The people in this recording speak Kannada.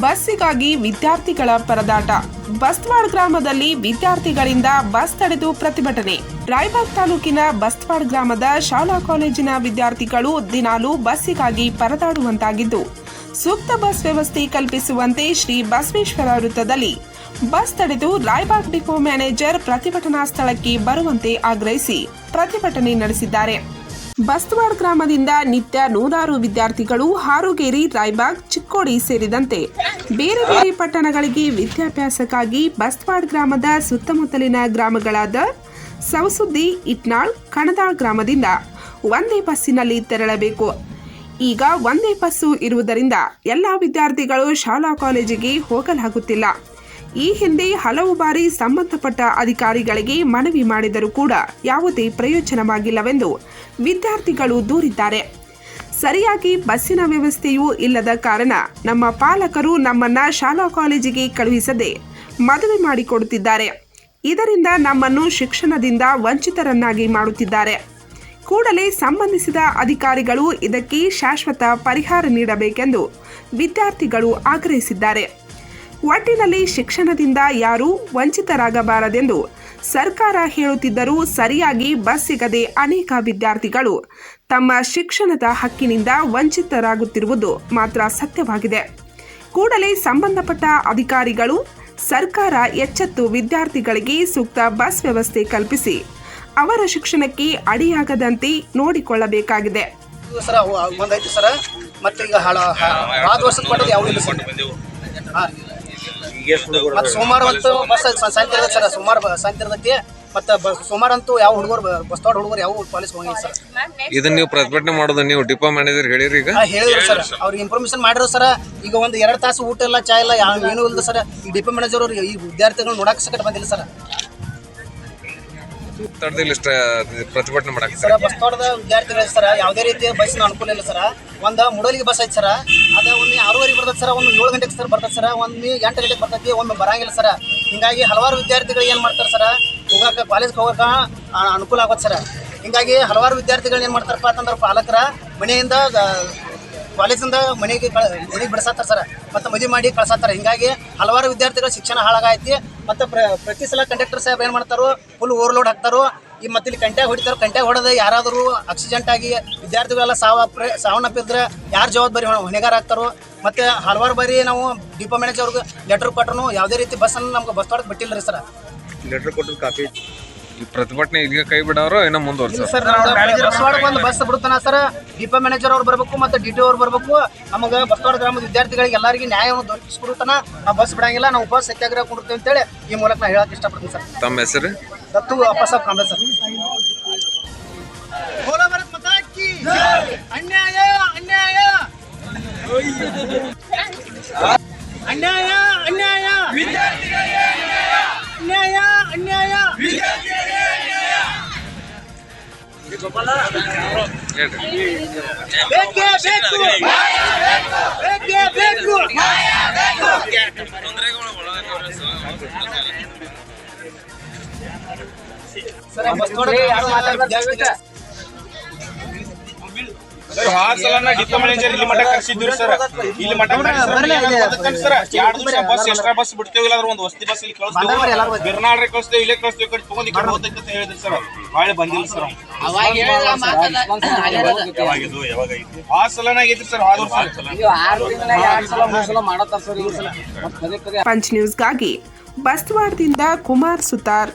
ಬಸ್ಸಿಗಾಗಿ ವಿದ್ಯಾರ್ಥಿಗಳ ಪರದಾಟ. ಬಸ್ವಾಡ್ ಗ್ರಾಮದಲ್ಲಿ ವಿದ್ಯಾರ್ಥಿಗಳಿಂದ ಬಸ್ ತಡೆದು ಪ್ರತಿಭಟನೆ. ರಾಯಬಾಗ್ ತಾಲೂಕಿನ ಬಸ್ವಾಡ್ ಗ್ರಾಮದ ಶಾಲಾ ಕಾಲೇಜಿನ ವಿದ್ಯಾರ್ಥಿಗಳು ದಿನಾಲೂ ಬಸ್ಸಿಗಾಗಿ ಪರದಾಡುವಂತಾಗಿದ್ದು, ಸೂಕ್ತ ಬಸ್ ವ್ಯವಸ್ಥೆ ಕಲ್ಪಿಸುವಂತೆ ಶ್ರೀ ಬಸವೇಶ್ವರ ವೃತ್ತದಲ್ಲಿ ಬಸ್ ತಡೆದು ರಾಯಬಾಗ್ ಡಿಪೋ ಮ್ಯಾನೇಜರ್ ಪ್ರತಿಭಟನಾ ಸ್ಥಳಕ್ಕೆ ಬರುವಂತೆ ಆಗ್ರಹಿಸಿ ಪ್ರತಿಭಟನೆ ನಡೆಸಿದ್ದಾರೆ. ಬಸ್ತವಾಡ್ ಗ್ರಾಮದಿಂದ ನಿತ್ಯ ನೂರಾರು ವಿದ್ಯಾರ್ಥಿಗಳು ಹಾರುಗೇರಿ, ರಾಯ್ಬಾಗ್, ಚಿಕ್ಕೋಡಿ ಸೇರಿದಂತೆ ಬೇರೆ ಬೇರೆ ಪಟ್ಟಣಗಳಿಗೆ ವಿದ್ಯಾಭ್ಯಾಸಕ್ಕಾಗಿ ಬಸ್ತವಾಡ್ ಗ್ರಾಮದ ಸುತ್ತಮುತ್ತಲಿನ ಗ್ರಾಮಗಳಾದ ಸವಸುದ್ದಿ, ಇಟ್ನಾಳ್ ಕಣದಾಳ್ ಗ್ರಾಮದಿಂದ ಒಂದೇ ಬಸ್ಸಿನಲ್ಲಿ ತೆರಳಬೇಕು. ಈಗ ಒಂದೇ ಬಸ್ಸು ಇರುವುದರಿಂದ ಎಲ್ಲ ವಿದ್ಯಾರ್ಥಿಗಳು ಶಾಲಾ ಕಾಲೇಜಿಗೆ ಹೋಗಲಾಗುತ್ತಿಲ್ಲ. ಈ ಹಿಂದೆ ಹಲವು ಬಾರಿ ಸಂಬಂಧಪಟ್ಟ ಅಧಿಕಾರಿಗಳಿಗೆ ಮನವಿ ಮಾಡಿದರೂ ಕೂಡ ಯಾವುದೇ ಪ್ರಯೋಜನವಾಗಿಲ್ಲವೆಂದು ವಿದ್ಯಾರ್ಥಿಗಳು ದೂರಿದ್ದಾರೆ. ಸರಿಯಾಗಿ ಬಸ್ಸಿನ ವ್ಯವಸ್ಥೆಯೂ ಇಲ್ಲದ ಕಾರಣ ನಮ್ಮ ಪಾಲಕರು ನಮ್ಮನ್ನ ಶಾಲಾ ಕಾಲೇಜಿಗೆ ಕಳುಹಿಸದೆ ಮದುವೆ ಮಾಡಿಕೊಡುತ್ತಿದ್ದಾರೆ. ಇದರಿಂದ ನಮ್ಮನ್ನು ಶಿಕ್ಷಣದಿಂದ ವಂಚಿತರನ್ನಾಗಿ ಮಾಡುತ್ತಿದ್ದಾರೆ. ಕೂಡಲೇ ಸಂಬಂಧಿಸಿದ ಅಧಿಕಾರಿಗಳು ಇದಕ್ಕೆ ಶಾಶ್ವತ ಪರಿಹಾರ ನೀಡಬೇಕೆಂದು ವಿದ್ಯಾರ್ಥಿಗಳು ಆಗ್ರಹಿಸಿದ್ದಾರೆ. ಒಟ್ಟಿನಲ್ಲಿ ಶಿಕ್ಷಣದಿಂದ ಯಾರೂ ವಂಚಿತರಾಗಬಾರದೆಂದು ಸರ್ಕಾರ ಹೇಳುತ್ತಿದ್ದರೂ ಸರಿಯಾಗಿ ಬಸ್ ಸಿಗದೆ ಅನೇಕ ವಿದ್ಯಾರ್ಥಿಗಳು ತಮ್ಮ ಶಿಕ್ಷಣದ ಹಕ್ಕಿನಿಂದ ವಂಚಿತರಾಗುತ್ತಿರುವುದು ಮಾತ್ರ ಸತ್ಯವಾಗಿದೆ. ಕೂಡಲೇ ಸಂಬಂಧಪಟ್ಟ ಅಧಿಕಾರಿಗಳು ಸರ್ಕಾರ ಎಚ್ಚೆತ್ತು ವಿದ್ಯಾರ್ಥಿಗಳಿಗೆ ಸೂಕ್ತ ಬಸ್ ವ್ಯವಸ್ಥೆ ಕಲ್ಪಿಸಿ ಅವರ ಶಿಕ್ಷಣಕ್ಕೆ ಅಡಿಯಾಗದಂತೆ ನೋಡಿಕೊಳ್ಳಬೇಕಾಗಿದೆ. ಸರ ಒಂದೈತಿ ಸರ ಮತ್ತೆ ಈಗ ಹಾಳ ವರ್ಷದ ಪಟ್ಟದ ಸರ್? ಹಾಂ. ಮತ್ತೆ ಸೋಮವಾರ ಅಂತೂ ಬಸ್ ಸಾಯಂಕಾಲ ಇರ್ತೈತೆ ಸರ್ ಸೋಮವಾರ ಬ- ಸಾಯಂಕಾಲ ಇರ್ತೈತಿ ಮತ್ತೆ ಬ- ಸೋಮವಾರ ಅಂತೂ ಯಾವ ಹುಡುಗರು ಬಸ್ ತೋಟ ಹುಡುಗರು ಯಾವ ಕಾಲೇಜ್ ಹೋಗಿಲ್ಲ ಸರ್. ಇದನ್ನ ನೀವು ಪ್ರತಿಭಟನೆ ಮಾಡೋದು ನೀವು ಡಿಪೋ ಮ್ಯಾನೇಜರ್ ಹೇಳಿರಿ ಈಗ? ಆ, ಹೇಳಿದ್ರು ಸರ್. ಅವ್ರಿಗೆ ಇನ್ಫಾರ್ಮೇಶನ್ ಮಾಡಿದ್ರು ಸರ್. ಈಗ ಒಂದು ಎರಡು ತಾಸು ಊಟ ಇಲ್ಲ ಚಾ ಇಲ್ಲ ಯಾವ ಏನೂ ಇಲ್ಲ ಸರ್. ಈ ಡಿಪೋ ಮ್ಯಾನೇಜರ್ ಅವ್ರು ಈ ವಿದ್ಯಾರ್ಥಿಗಳು ನೋಡಕ್ಕೆ ಸಕಟ್ ಬಂದಿಲ್ಲ ಸರ್. ತಡೆದಿಲ್ಲ ಇಷ್ಟ ಪ್ರತಿಭಟನೆ ಮಾಡಕ್ಕೆ ಸರ್, ಬಸ್ ತೋಟದ ವಿದ್ಯಾರ್ಥಿಗಳು ಸರ್. ಯಾವುದೇ ರೀತಿಯ ಬಸ್ಸಿನ ಅನುಕೂಲ ಇಲ್ಲ ಸರ್. ಒಂದು ಮುಡಲಿಗೆ ಬಸ್ ಐತೆ ಸರ್. ಅದ ಒಂದು ಆರೂವರೆಗೆ ಬರ್ತದೆ ಸರ್ ಒಂದು ಏಳು ಗಂಟೆಗೆ ಸರ್ ಬರ್ತದೆ ಸರ್. ಒಂದು ಎಂಟು ಗಂಟೆಗೆ ಬರ್ತೈತಿ, ಒಮ್ಮೆ ಬರಂಗಿಲ್ಲ ಸರ್. ಹಿಂಗಾಗಿ ಹಲವಾರು ವಿದ್ಯಾರ್ಥಿಗಳು ಏನು ಮಾಡ್ತಾರೆ ಸರ್ ಹೋಗಕ್ಕೆ ಕಾಲೇಜ್ಗೆ ಹೋಗಕ್ಕೆ ಅನುಕೂಲ ಆಗುತ್ತೆ ಸರ್. ಹಿಂಗಾಗಿ ಹಲವಾರು ವಿದ್ಯಾರ್ಥಿಗಳು ಏನು ಮಾಡ್ತಾರಪ್ಪ ಅಂತಂದ್ರೆ ಪಾಲಕರ ಮನೆಯಿಂದ ಕಾಲೇಜಿಂದ ಮನೆಗೆ ಕಳ ಮನೆಗೆ ಬಿಡಿಸತ್ತಾರ ಸರ್. ಮತ್ತು ಮದುವೆ ಮಾಡಿ ಕಳ್ಸತ್ತಾರ ಹಿಂಗಾಗಿ ಹಲವಾರು ವಿದ್ಯಾರ್ಥಿಗಳ ಶಿಕ್ಷಣ ಹಾಳಾಗೈತಿ. ಮತ್ತು ಪ್ರ ಪ್ರತಿ ಸಲ ಕಂಡಕ್ಟರ್ ಸಾಹೇಬ್ ಏನು ಮಾಡ್ತಾರೋ ಫುಲ್ ಓವರ್ಲೋಡ್ ಹಾಕ್ತಾರೋ, ಈ ಮತ್ತೆ ಇಲ್ಲಿ ಕಂಟ್ಯಾಗ ಹೊಡಿತಾರೆ, ಕಂಟ್ಯಾಗ ಹೊಡೆದ ಯಾರಾದರೂ ಆಕ್ಸಿಡೆಂಟ್ ಆಗಿ ವಿದ್ಯಾರ್ಥಿಗಳೆಲ್ಲ ಸಾವ ಪ್ರ- ಸಾವನ್ನಪ್ಪಿದ್ರೆ ಯಾರು ಜವಾಬ್ದಾರಿ ಹೊಣೆ- ಹೊಣೆಗಾರ ಆಗ್ತಾರೋ? ಮತ್ತು ಹಲವಾರು ಬಾರಿ ನಾವು ಡಿಪೋ ಅವ್ರಿಗೆ ಲೆಟರ್ ಕೊಟ್ಟರು ಯಾವುದೇ ರೀತಿ ಬಸ್ಸನ್ನು ನಮ್ಗೆ ಬಸ್ ತೊಡಕ್ಕೆ ಬಿಟ್ಟಿಲ್ಲ ರೀ ಸರ್. ಲೆಟರ್ ಕೊಟ್ಟರು ಕಾಪಿ ಈ ಪ್ರತಿಭಟನೆ ಈಗ ಕೈ ಬಿಡೋರು ಇನ್ನ ಮುಂದುವರ್ಸ sir bus sir? Depot manager ಅವ್ರು ಬರಬೇಕು ಮತ್ತೆ ಡಿ ಟಿ ಅವ್ರು ಬರಬೇಕು. ನಮಗೆ ಬಸವಾಡ ಗ್ರಾಮದ ವಿದ್ಯಾರ್ಥಿಗಳಿಗೆ ಎಲ್ಲರಿಗೂ ನ್ಯಾಯವನ್ನು ದೊರಕಿಸ್ಕೊಡುತ್ತಾನ? ನಾವು ಬಸ್ ಬಿಡಂಗಿಲ್ಲ ನಾವು ಉಪವಾಸ ಸತ್ಯಾಗ್ರಹ ಕೊಡ್ತೀವಿ ಅಂತೇಳಿ ಈ ಮೂಲಕ ನಾ ಹೇಳಕ್ಕೆ ಇಷ್ಟಪಡ್ತೀನಿ ಸರ್. ತಮ್ಮ ಹೆಸರು? ದತ್ತು ಅಪ್ಪಸಾಬ್ ಕಾಂಬೆ ಸರ್. ಅನ್ಯಾಯ ಅನ್ಯಾಯ! ಅನ್ಯಾಯ ಅನ್ಯಾಯ! ಅನ್ಯಾಯ ಅನ್ಯಾಯ! ಹೇಳ್ರಿ ಬೇಕೇ. ಬೇಕು ಬೇಕೇ. ಬೇಕು ಸರ್ ಆರ್ ಸಲ ಡಿಪೋ ಮ್ಯಾನೇಜರ್ ಇಲ್ಲಿ ಸರ್. ಇಲ್ಲಿ ಮಟ್ಟ ಸರ್? ಎರಡು ದಿವಸ ಬಸ್ ಎಕ್ಸ್ಟ್ರಾ ಬಸ್ ಬಿಡ್ತೇವೆ ಒಂದು ವಸ್ತಿ ಬಸ್ ಇಲ್ಲಿ ಕಳಿಸ್ತೇವೆ. ಕಳಿಸ್ತೇವೆ ಇಲ್ಲೇ ಕಳಿಸ್ತೇವೆ ಕಡೆ ತಗೊಂಡು ಈ ಕಡೆ ಹೋಗ್ತೈತೆ ಅಂತ ಹೇಳಿದ್ರು ಸರ್. ಬಾಳೆ ಬಂದಿಲ್ಲ ಸರ್ ಯಾವಾಗಿದು ಯಾವಾಗ ಐತಿ ಆ ಸಲನ ಆಗೈತಿ ಸರ್ ಆದ್ರು ಸಲ ಪಂಚ್ ನ್ಯೂಸ್ಗಾಗಿ ಬಸ್ವಾರದಿಂದ ಕುಮಾರ್ ಸುತಾರ್